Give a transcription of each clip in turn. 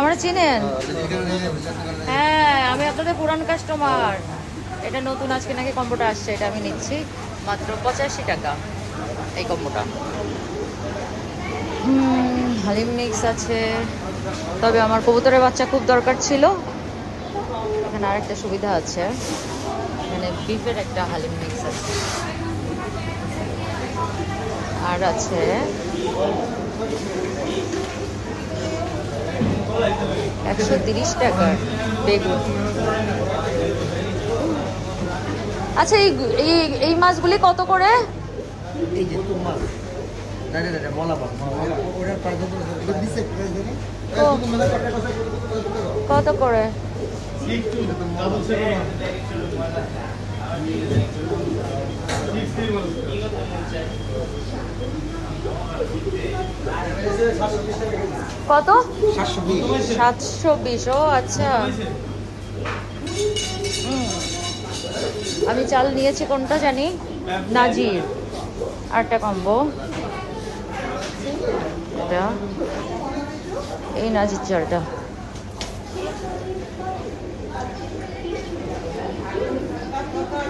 আমরা চিনেন? হ্যাঁ, আমি আপনাদের পুরান কাস্টমার এটা নতুন আজকে নাকি কম্বোটা আসছে এটা আমি নিচ্ছি। মাত্র পঁচাশি টাকা এই কম্বোটা। হালিম মিক্স আছে। তবে আমার কবুতরের বাচ্চা খুব দরকার ছিল। এখানে আরেকটা সুবিধা আছে। এখানে বিফের একটা হালিম মিক্স আছে। আর আছে একশো তিরিশ টাকার বেগুন। আচ্ছা এই এই- এই মাছগুলি কত করে। কত করে? কত? সাতশো বিশ। ও আচ্ছা। আমি চাল নিয়েছি কোনটা জানি? নাজির। আরেকটা কম্বো। এটা। এই নাজির চালটা।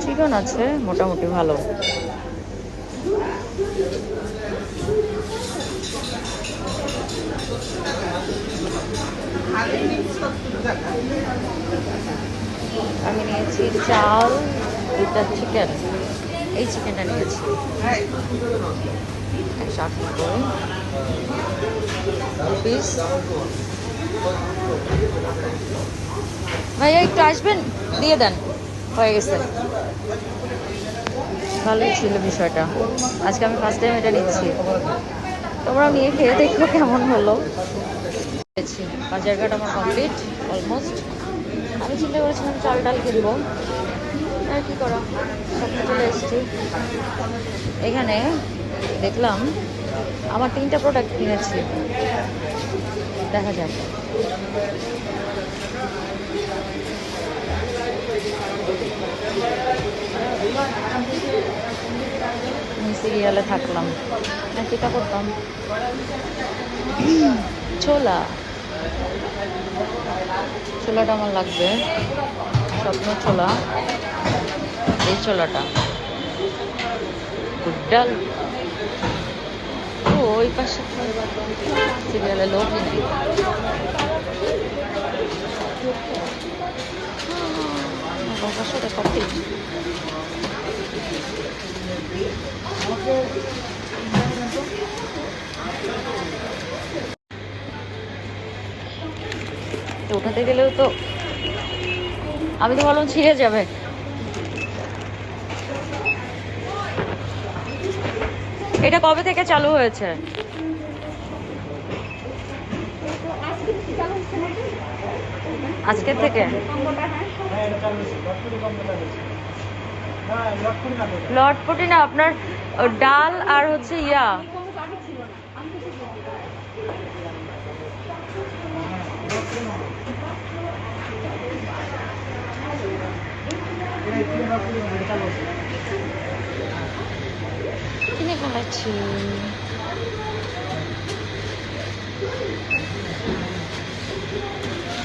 চিকন আছে মোটামুটি ভালো। আমি নিয়েছি চাল দুটা চিকেন এই চিকেনটা নিয়েছি। একশো ভাইয়া, একটু আসবেন? দিয়ে দেন। হয়ে গেছে। ভালোই ছিল বিষয়টা। আজকে আমি ফার্স্ট টাইম এটা নিচ্ছি। তোমরা নিয়ে খেয়ে দেখো কেমন হলো। পেয়েছি বাজার আমার কমপ্লিট অলমোস্ট আমি চিন্তা করেছিলাম চাল ডাল কিনবো। আর কি করা? সব চলে এসেছি। এখানে দেখলাম আমার তিনটা প্রোডাক্ট কিনেছি। দেখা যাক। সিরিয়ালে থাকলাম। না কিটা করতাম। ছোলা। ছোলাটা আমার লাগবে। স্বপ্ন ছোলা। এই ছোলাটা। ডাল। ও, ওই পাশে সিরিয়ালে লোকই নেই। পাশে কফি তো গেলেও তো আমি তো ভাবলাম ছিঁড়ে যাবে। এটা কবে থেকে চালু হয়েছে? আজকের থেকে? লটপটি না, আপনার ডাল আর হচ্ছে ইয়া। 내가 부르면 못 잡아줘. 피네갈라치. Thank